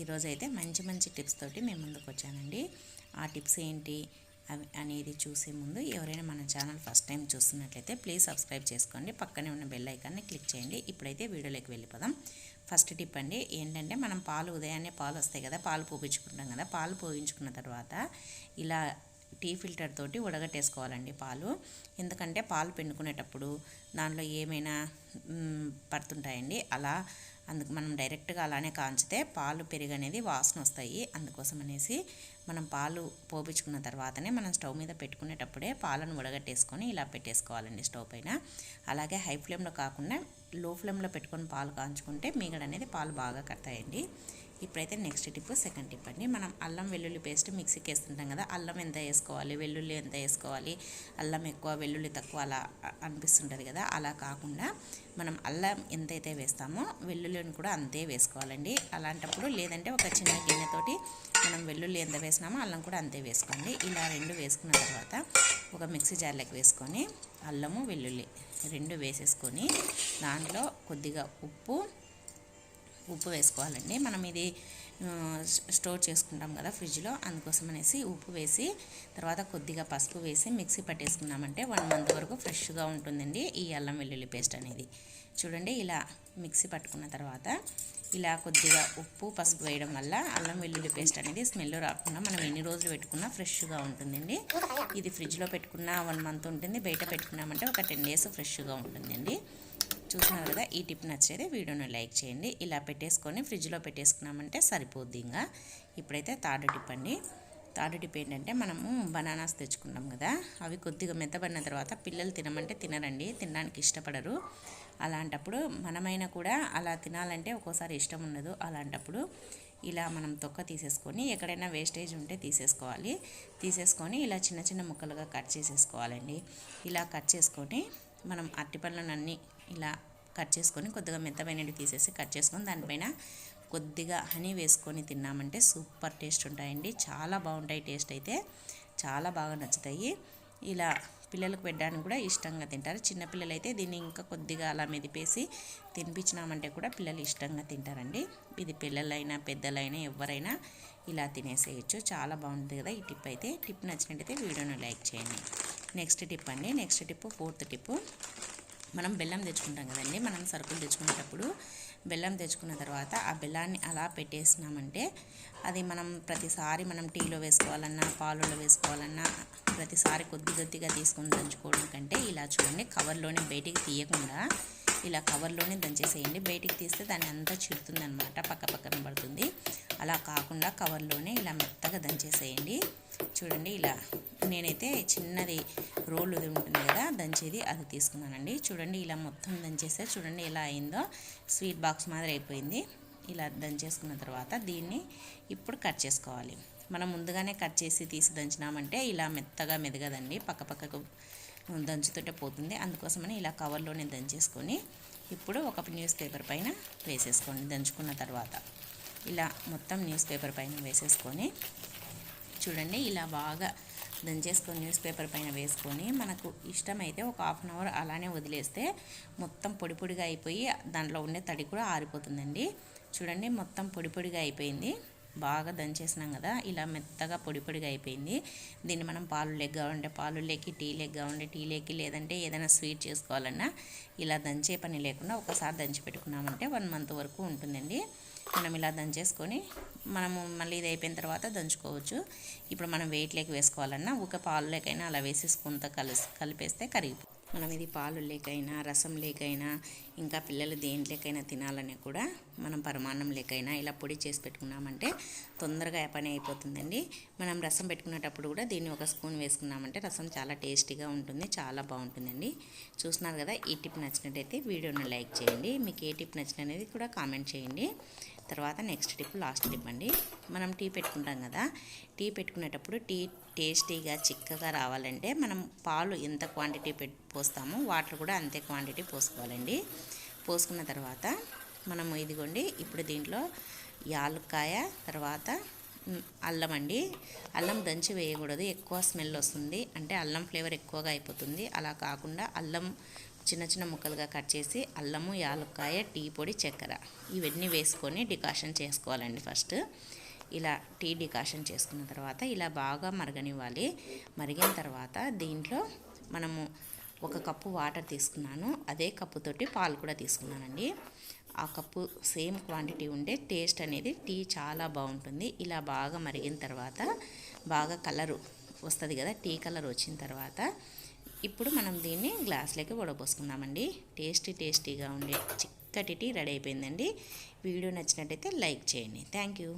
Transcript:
ఈరోజు అయితే మంచి మంచి టిప్స్ తోటి మేము ముందుకు వచ్చానండి ఆ టిప్స్ ఏంటి? అవి అనేది చూసే ముందు ఎవరైనా మన ఛానల్ ఫస్ట్ టైం చూస్తున్నట్లయితే ప్లీజ్ సబ్స్క్రైబ్ చేసుకోండి. పక్కనే ఉన్న బెల్ ఐకాన్ని క్లిక్ చేయండి. ఇప్పుడైతే వీడియోలోకి వెళ్ళిపోదాం. ఫస్ట్ టిప్ అండి ఏంటంటే మనం పాలు ఉదయాన్నే పాలు వస్తాయి కదా పాలు పోపించుకుంటాం కదా పాలు పోయించుకున్న తర్వాత ఇలా టీ ఫిల్టర్ తోటి ఉడగట్టేసుకోవాలండి పాలు. ఎందుకంటే పాలు పెండుకునేటప్పుడు దానిలో ఏమైనా పడుతుంటాయండి. అలా అందుకు మనం డైరెక్ట్గా అలానే కాంచితే పాలు పెరుగు అనేది వాసన వస్తాయి. అందుకోసం అనేసి మనం పాలు పోపించుకున్న తర్వాతనే మనం స్టవ్ మీద పెట్టుకునేటప్పుడే పాలను ఉడగట్టేసుకొని ఇలా పెట్టేసుకోవాలండి స్టవ్ పైన. అలాగే హై ఫ్లేమ్లో కాకుండా లో ఫ్లేమ్లో పెట్టుకొని పాలు కాంచుకుంటే మీగడ అనేది పాలు బాగా కడతాయండి. ఇప్పుడైతే నెక్స్ట్ టిప్ సెకండ్ టిప్ అండి. మనం అల్లం వెల్లుల్లి పేస్ట్ మిక్సీకి వేస్తుంటాం కదా అల్లం ఎంత వేసుకోవాలి వెల్లుల్లి ఎంత వేసుకోవాలి అల్లం ఎక్కువ వెల్లుల్లి తక్కువ అలా అనిపిస్తుంటుంది కదా అలా కాకుండా మనం అల్లం ఎంతైతే వేస్తామో వెల్లుల్లిని కూడా అంతే వేసుకోవాలండి. అలాంటప్పుడు లేదంటే ఒక చిన్న గిన్నెతోటి మనం వెల్లుల్లి ఎంత వేసినామో అల్లం కూడా అంతే వేసుకోండి. ఇలా రెండు వేసుకున్న తర్వాత ఒక మిక్సీ జార్లోకి వేసుకొని అల్లము వెల్లుల్లి రెండు వేసేసుకొని దాంట్లో కొద్దిగా ఉప్పు ఉప్పు వేసుకోవాలండి. మనం ఇది స్టోర్ చేసుకుంటాం కదా ఫ్రిడ్జ్లో. అందుకోసం అనేసి ఉప్పు వేసి తర్వాత కొద్దిగా పసుపు వేసి మిక్సీ పట్టేసుకున్నామంటే వన్ మంత్ వరకు ఫ్రెష్గా ఉంటుందండి ఈ అల్లం వెల్లుల్లి పేస్ట్ అనేది. చూడండి ఇలా మిక్సీ పట్టుకున్న తర్వాత ఇలా కొద్దిగా ఉప్పు పసుపు వేయడం వల్ల అల్లం వెల్లుల్లి పేస్ట్ అనేది స్మెల్ రాకుండా మనం ఎన్ని రోజులు పెట్టుకున్నా ఫ్రెష్గా ఉంటుందండి. ఇది ఫ్రిడ్జ్లో పెట్టుకున్న వన్ మంత్ ఉంటుంది. బయట పెట్టుకున్నామంటే ఒక టెన్ డేస్ ఫ్రెష్గా ఉంటుందండి. చూస్తున్నారు కదా ఈ టిప్ నచ్చేది వీడియోని లైక్ చేయండి. ఇలా పెట్టేసుకొని ఫ్రిడ్జ్లో పెట్టేసుకున్నామంటే సరిపోద్ది ఇంకా. ఇప్పుడైతే థర్డ్ టిప్ అండి థర్డ్ టిప్ ఏంటంటే మనము బనానాస్ తెచ్చుకున్నాం కదా అవి కొద్దిగా మెత్తబడిన తర్వాత పిల్లలు తినమంటే తినరండి తినడానికి ఇష్టపడరు. అలాంటప్పుడు మనమైనా కూడా అలా తినాలంటే ఒక్కోసారి ఇష్టం ఉండదు. అలాంటప్పుడు ఇలా మనం తొక్క తీసేసుకొని ఎక్కడైనా వేస్టేజ్ ఉంటే తీసేసుకోవాలి. తీసేసుకొని ఇలా చిన్న చిన్న ముక్కలుగా కట్ చేసేసుకోవాలండి. ఇలా కట్ చేసుకొని మనం అరటిపళ్ళను పళ్ళనన్నీ ఇలా కట్ చేసుకొని కొద్దిగా మెత్తమైనవి తీసేసి కట్ చేసుకొని దానిపైన కొద్దిగా హనీ వేసుకొని తిన్నామంటే సూపర్ టేస్ట్ ఉంటాయండి. చాలా బాగుంటాయి టేస్ట్ అయితే. చాలా బాగా నచ్చుతాయి. ఇలా పిల్లలకు పెట్టడానికి కూడా ఇష్టంగా తింటారు. చిన్నపిల్లలు అయితే దీన్ని ఇంకా కొద్దిగా అలా మెదిపేసి తినిపించినామంటే కూడా పిల్లలు ఇష్టంగా తింటారండి. ఇది పిల్లలైనా పెద్దలైనా ఎవరైనా ఇలా తినేసేయచ్చు. చాలా బాగుంటుంది కదా ఈ టిప్ అయితే. టిప్ నచ్చినట్టయితే వీడియోను లైక్ చేయండి. నెక్స్ట్ టిప్ అండి. Next tip fourth tip. మనం బెల్లం తెచ్చుకుంటాం కదండి. మనం సరుకులు తెచ్చుకునేటప్పుడు బెల్లం తెచ్చుకున్న తర్వాత ఆ బెల్లాన్ని అలా పెట్టేసినామంటే అది మనం ప్రతిసారి మనం టీలో వేసుకోవాలన్నా పాలలో వేసుకోవాలన్నా ప్రతిసారి కొద్ది కొద్దిగా తీసుకొని దంచుకోవడం కంటే ఇలా చూడండి కవర్లోనే బయటికి తీయకుండా ఇలా కవర్లోనే దంచేసేయండి. బయటికి తీస్తే దాన్ని అంతా చిడుతుంది అనమాట పక్క పక్కన పడుతుంది. అలా కాకుండా కవర్లోనే ఇలా మెత్తగా దంచేసేయండి. చూడండి ఇలా నేనైతే చిన్నది రోల్ ఉంటుంది కదా దంచేది అది తీసుకున్నానండి. చూడండి ఇలా మొత్తం దంచేస్తే చూడండి ఎలా అయిందో. స్వీట్ బాక్స్ మాదిరి అయిపోయింది. ఇలా దంచేసుకున్న తర్వాత దీన్ని ఇప్పుడు కట్ చేసుకోవాలి. మనం ముందుగానే కట్ చేసి తీసి దంచినామంటే ఇలా మెత్తగా మెదగదండి. పక్క పక్కకు దంచుతుంటే పోతుంది. అందుకోసమని ఇలా కవర్లోనే దంచేసుకొని ఇప్పుడు ఒక న్యూస్ పేపర్ పైన వేసేసుకోండి. దంచుకున్న తర్వాత ఇలా మొత్తం న్యూస్ పేపర్ పైన వేసేసుకొని చూడండి ఇలా బాగా దంచేసుకొని న్యూస్ పేపర్ పైన వేసుకొని మనకు ఇష్టమైతే ఒక హాఫ్ అన్ అవర్ అలానే వదిలేస్తే మొత్తం పొడి పొడిగా అయిపోయి దాంట్లో ఉండే తడి కూడా ఆరిపోతుందండి. చూడండి మొత్తం పొడి పొడిగా అయిపోయింది. బాగా దంచేసినాం కదా ఇలా మెత్తగా పొడి పొడిగా అయిపోయింది. దీన్ని మనం పాలు లెగ్ కావాలంటే పాలు లేకి టీ లెగ్ కావాలంటే టీ లేకి లేదంటే ఏదైనా స్వీట్ చేసుకోవాలన్నా ఇలా దంచే పని లేకుండా ఒకసారి దంచి పెట్టుకున్నామంటే వన్ మంత్ వరకు ఉంటుందండి. మనం ఇలా దంచేసుకొని మనము మళ్ళీ ఇది అయిపోయిన తర్వాత దంచుకోవచ్చు. ఇప్పుడు మనం వెయిట్లోకి వేసుకోవాలన్నా ఒక పాలు లేకైనా అలా వేసి స్పూన్తో కలిసి కలిపేస్తే కరిగిపోతుంది మనం ఇది పాలు లేకైనా రసం లేకైనా ఇంకా పిల్లలు దేంట్లేకైనా తినాలని కూడా మనం పరమాన్నం లేకైనా ఇలా పొడి చేసి పెట్టుకున్నామంటే తొందరగా పని అయిపోతుందండి. మనం రసం పెట్టుకునేటప్పుడు కూడా దీన్ని ఒక స్పూన్ వేసుకున్నామంటే రసం చాలా టేస్టీగా ఉంటుంది చాలా బాగుంటుందండి. చూస్తున్నారు కదా ఈ టిప్ నచ్చినట్టయితే వీడియోని లైక్ చేయండి. మీకు ఏ టిప్ నచ్చిన అనేది కూడా కామెంట్ చేయండి. తర్వాత నెక్స్ట్ టిప్ లాస్ట్ టిప్ అండి. మనం టీ పెట్టుకుంటాం కదా టీ పెట్టుకునేటప్పుడు టీ టేస్టీగా చిక్కగా రావాలంటే మనం పాలు ఎంత క్వాంటిటీ పోస్తామో వాటర్ కూడా అంతే క్వాంటిటీ పోసుకోవాలండి. పోసుకున్న తర్వాత మనము ఇదిగోండి ఇప్పుడు దీంట్లో యాలక్కాయ తర్వాత అల్లం అండి. అల్లం దంచి వేయకూడదు. ఎక్కువ స్మెల్ వస్తుంది. అంటే అల్లం ఫ్లేవర్ ఎక్కువగా అయిపోతుంది. అలా కాకుండా అల్లం చిన్న చిన్న ముక్కలుగా కట్ చేసి అల్లము యాలక్కాయ టీ పొడి చక్కెర ఇవన్నీ వేసుకొని డికాషన్ చేసుకోవాలండి ఫస్ట్. ఇలా టీ డికాషన్ చేసుకున్న తర్వాత ఇలా బాగా మరగనివ్వాలి. మరిగిన తర్వాత దీంట్లో మనము ఒక కప్పు వాటర్ తీసుకున్నాను. అదే కప్పుతోటి పాలు కూడా తీసుకున్నానండి. ఆ కప్పు సేమ్ క్వాంటిటీ ఉంటే టేస్ట్ అనేది టీ చాలా బాగుంటుంది. ఇలా బాగా మరిగిన తర్వాత బాగా కలరు వస్తుంది కదా టీ కలర్ వచ్చిన తర్వాత ఇప్పుడు మనం దీన్ని గ్లాస్లోకి వడపోసుకుందామండి టేస్టీ టేస్టీగా ఉండే చిక్కటి టీ రెడీ అయిపోయిందండి. వీడియో నచ్చినట్టయితే లైక్ చేయండి. Thank you.